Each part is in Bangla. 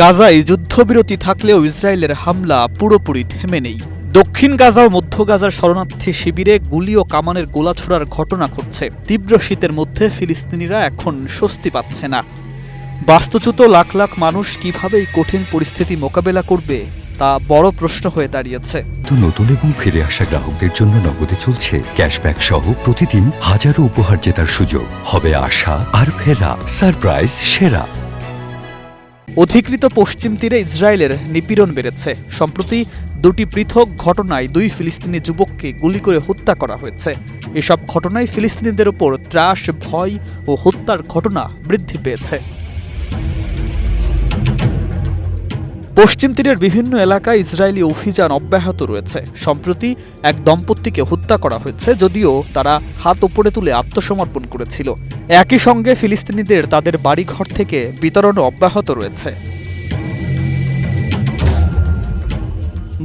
গাজায় যুদ্ধবিরতি থাকলেও ইসরায়েলের হামলা পুরোপুরি থেমে নেই। দক্ষিণ গাজা ও মধ্য গাজার শরণার্থী শিবিরে গুলি ও কামানের গোলা ছোড়ার ঘটনা ঘটছে। তীব্র শীতের মধ্যে ফিলিস্তিনিরা এখন স্বস্তি পাচ্ছে না। বাস্তুচ্যুত লাখ লাখ মানুষ কীভাবে এই কঠিন পরিস্থিতি মোকাবেলা করবে, তা বড় প্রশ্ন হয়ে দাঁড়িয়েছে। নতুন এবং ফিরে আসা গ্রাহকদের জন্য নগদে চলছে ক্যাশব্যাক সহ প্রতিদিন হাজারো উপহার জেতার সুযোগ। হবে আশা আর ফেরা। সারপ্রাইজ সেরা। অধিকৃত পশ্চিম তীরে ইসরায়েলের নিপীড়ন বেড়েছে। সম্প্রতি দুটি পৃথক ঘটনায় দুই ফিলিস্তিনি যুবককে গুলি করে হত্যা করা হয়েছে। এসব ঘটনায় ফিলিস্তিনিদের ওপর ত্রাস, ভয় ও হত্যার ঘটনা বৃদ্ধি পেয়েছে। পশ্চিম তীরের বিভিন্ন এলাকায় ইসরায়েলি অভিযান অব্যাহত রয়েছে। সম্প্রতি এক দম্পতিকে হত্যা করা হয়েছে, যদিও তারা হাত উপরে তুলে আত্মসমর্পণ করেছিল। একই সঙ্গে ফিলিস্তিনিদের তাদের বাড়িঘর থেকে বিতরণ অব্যাহত রয়েছে।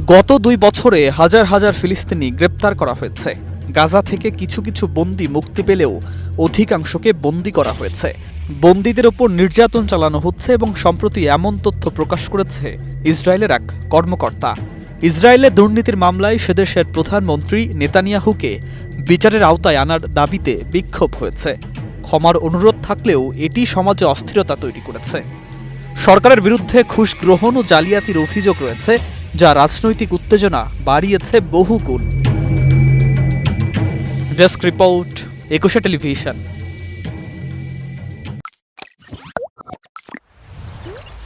গত দুই বছরে হাজার হাজার ফিলিস্তিনি গ্রেপ্তার করা হয়েছে। গাজা থেকে কিছু কিছু বন্দি মুক্তি পেলেও অধিকাংশকে বন্দি করা হয়েছে। বন্দীদের ওপর নির্যাতন চালানো হচ্ছে এবং সম্প্রতি এমন তথ্য প্রকাশ করেছে ইসরায়েলের এক কর্মকর্তা। ইসরায়েলের দুর্নীতির মামলায় সেদেশের প্রধানমন্ত্রী নেতানিয়াহুকে বিচারের আওতায় আনার দাবিতে বিক্ষোভ হয়েছে। ক্ষমার অনুরোধ থাকলেও এটি সমাজে অস্থিরতা তৈরি করেছে। সরকারের বিরুদ্ধে ঘুষ গ্রহণ ও জালিয়াতির অভিযোগ রয়েছে, যা রাজনৈতিক উত্তেজনা বাড়িয়েছে বহুগুণ। Desk report, Ekushey television.